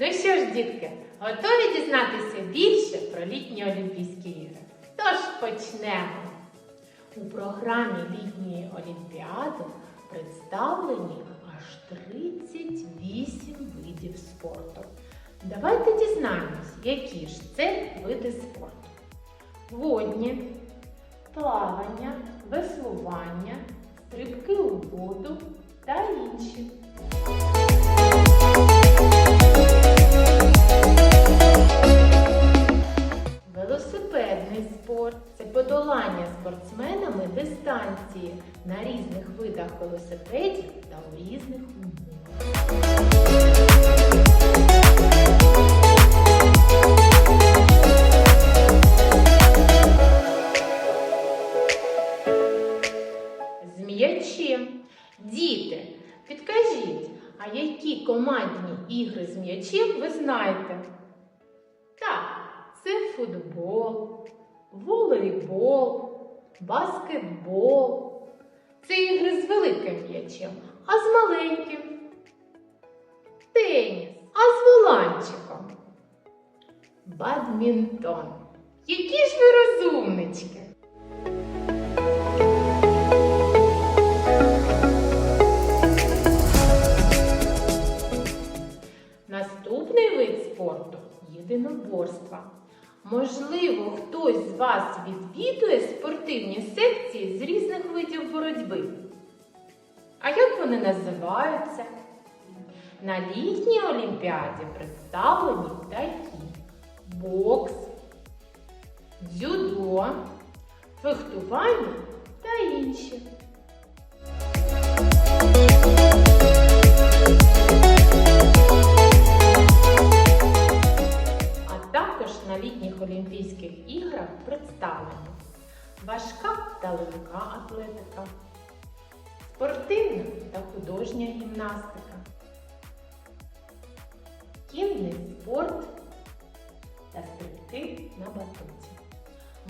Ну що ж, дітки, готові дізнатися більше про літні Олімпійські ігри? Тож почнемо. У програмі літньої олімпіади представлені аж 38 видів спорту. Давайте дізнаємось, які ж це види спорту. Водні, плавання, веслування, стрибки у воду та інші. Дистанції на різних видах велосипедів та у різних умовах. Діти, підкажіть, а які командні ігри з м'ячем ви знаєте? Так, це футбол, волейбол, баскетбол. Це ігри з великим м'ячем, а з маленьким. Теніс, а з воланчиком. Бадмінтон. Які ж ви розумнички! Наступний вид спорту єдиноборства. Можливо, хтось з вас відвідує спортивні секції з різних видів боротьби. А як вони називаються? На літній олімпіаді представлені такі: бокс, дзюдо, фехтування та інші. Олімпійських іграх представлені важка та легка атлетика, спортивна та художня гімнастика, кінний спорт та стрибки на батуті.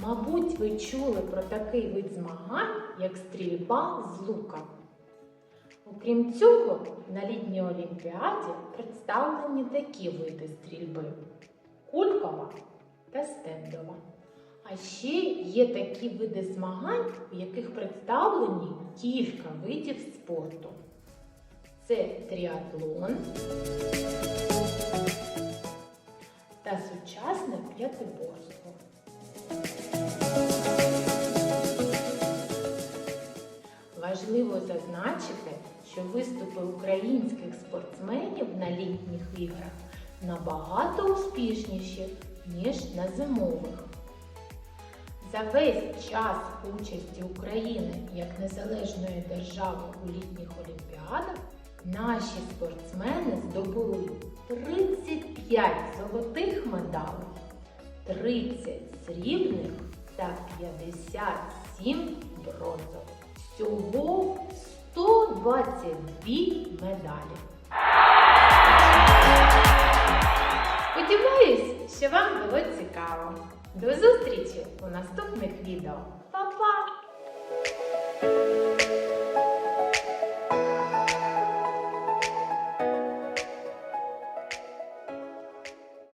Мабуть, ви чули про такий вид змагань, як стрільба з лука. Окрім цього, на літній олімпіаді представлені такі види стрільби. Кулькова та стендова. А ще є такі види змагань, в яких представлені кілька видів спорту. Це тріатлон та сучасне п'ятиборство. Важливо зазначити, що виступи українських спортсменів на літніх іграх набагато успішніші, ніж на зимових. За весь час участі України як незалежної держави у літніх олімпіадах наші спортсмени здобули 35 золотих медалей, 30 срібних та 57 бронзових. Всього 122 медалі. що вам було цікаво. До зустрічі у наступних відео. Па-па!